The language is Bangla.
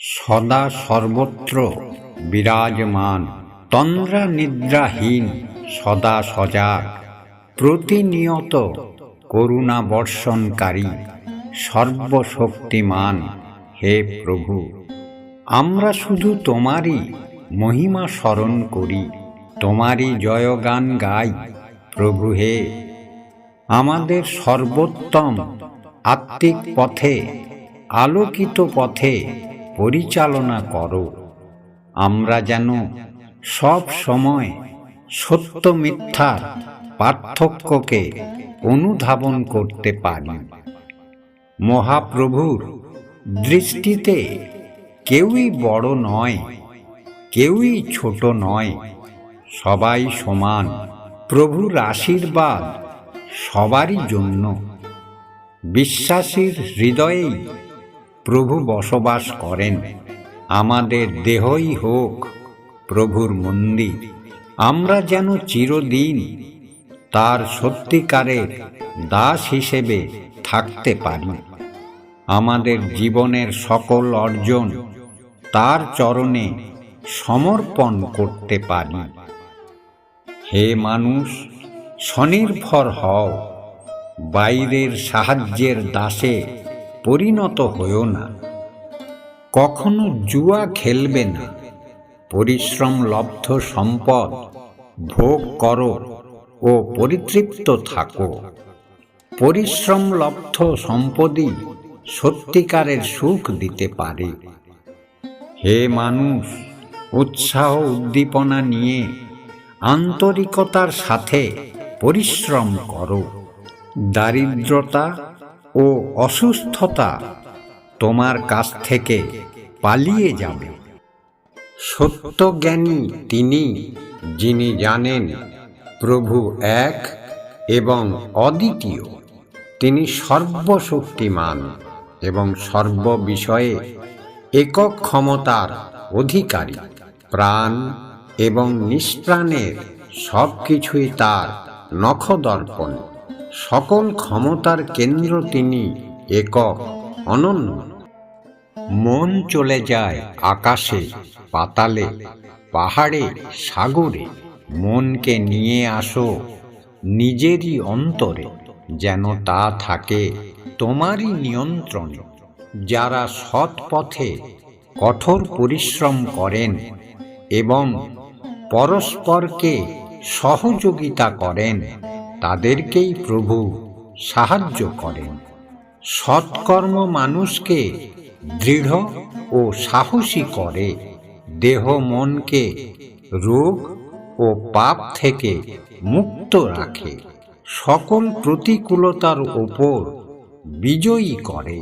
সদা সর্বত্র বিরাজমান তন্দ্রা নিদ্রাহীন সদা সজাগ, প্রতিনিয়ত করুণা বর্ষণকারী সর্বশক্তিমান হে প্রভু। আমরা শুধু তোমারই মহিমা স্মরণ করি, তোমারই জয়গান গাই, প্রভু হে। আমাদের সর্বোত্তম আত্মিক পথে, আলোকিত পথে পরিচালনা করো। আমরা যেন সব সময় সত্য মিথ্যার পার্থক্যকে অনুধাবন করতে পারি। মহাপ্রভুর দৃষ্টিতে কেউই বড় নয়, কেউই ছোট নয়, সবাই সমান। প্রভুর আশীর্বাদ সবারই জন্য। বিশ্বাসীর হৃদয়েই প্রভু বসবাস করেন। আমাদের দেহই হোক প্রভুর মন্দির। আমরা যেন চিরদিন তার সত্যিকারের দাস হিসেবে থাকতে পারি। আমাদের জীবনের সকল অর্জন তার চরণে সমর্পণ করতে পারি। হে মানুষ, স্বনির্ভর হও। বাইরের সাহায্যের দাসে পরিণত হয়েও না। কখনো জুয়া খেলবে না। পরিশ্রম লব্ধ সম্পদ, ভোগ করো ও পরিতৃপ্ত থাকো। পরিশ্রম লব্ধ সম্পদই সত্যিকারের সুখ দিতে পারে। হে মানুষ, উৎসাহ উদ্দীপনা নিয়ে আন্তরিকতার সাথে পরিশ্রম করো। দারিদ্রতা ও অসুস্থতা তোমার কাছ থেকে পালিয়ে যাবে। সত্যজ্ঞানী তিনি, যিনি জানেন, প্রভু এক এবং অদ্বিতীয়। তিনি সর্বশক্তিমান এবং সর্ববিষয়ে একক ক্ষমতার অধিকারী। প্রাণ এবং নিষ্প্রাণের সব কিছুই তার নখদর্পণ। সকল ক্ষমতার কেন্দ্র তিনি একক, অনন্য। মন চলে যায় আকাশে, পাতালে, পাহাড়ে, সাগরে। মনকে নিয়ে আসো, নিজেরই অন্তরে। যেন তা থাকে তোমারই নিয়ন্ত্রণে। যারা সৎ পথে কঠোর পরিশ্রম করেন এবং পরস্পরকে সহযোগিতা করেন তাদেরকেই প্রভু সাহায্য করেন। সৎকর্ম মানুষকে দৃঢ় ও সাহসী করে। দেহ মনকে রোগ ও পাপ থেকে মুক্ত রাখে। সকল প্রতিকূলতার ওপর বিজয়ী করে।